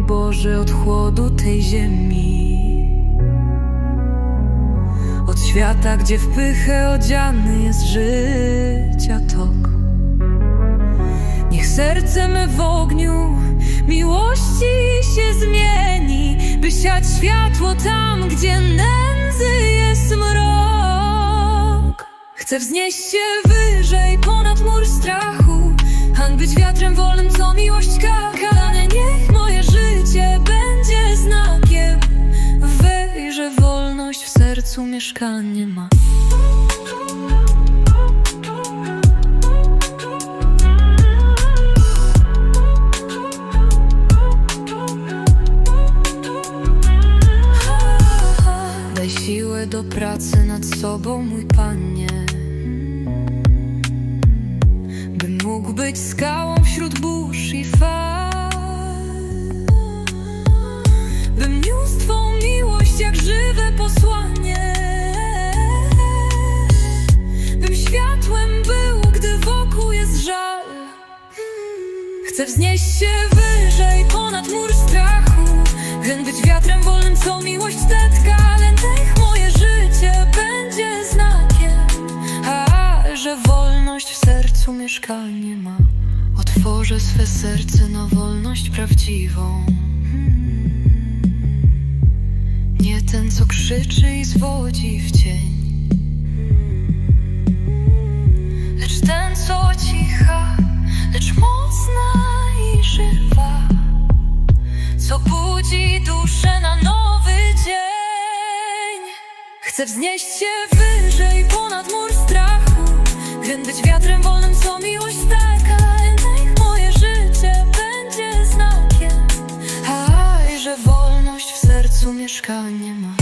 Boże, od chłodu tej ziemi. Od świata, gdzie w pychę odziany jest życia tok. Niech serce me w ogniu miłości się zmieni, by siać światło tam, gdzie nędzy jest mrok. Chcę wznieść się wyżej ponad mur strachu, hań być wiatrem wolnym, co miłość kakane. Niech moje życie będzie znakiem, że wolność w sercu mieszkanie ma. Daj siłę do pracy nad sobą, mój panie. Być skałą wśród burz i fal. Bym niósł Twą miłość jak żywe posłanie. Bym światłem był, gdy wokół jest żal. Chcę wznieść się wyżej ponad mur strachu Chcę być wiatrem wolnym, co miłość tetka niech moje życie będzie znakiem A, że wolność w sercu mieszkanie ma. Otworzę swe serce na wolność prawdziwą. Nie ten, co krzyczy i zwodzi w cień. Lecz ten, co cicha, lecz mocna i żywa. Co budzi duszę na nowy dzień. Chcę wznieść się wyżej ponad mur strachu Krętyć wiatrem wolnym, co miłość taka. Niech moje życie będzie znakiem. Aj, że wolność w sercu mieszka nie ma.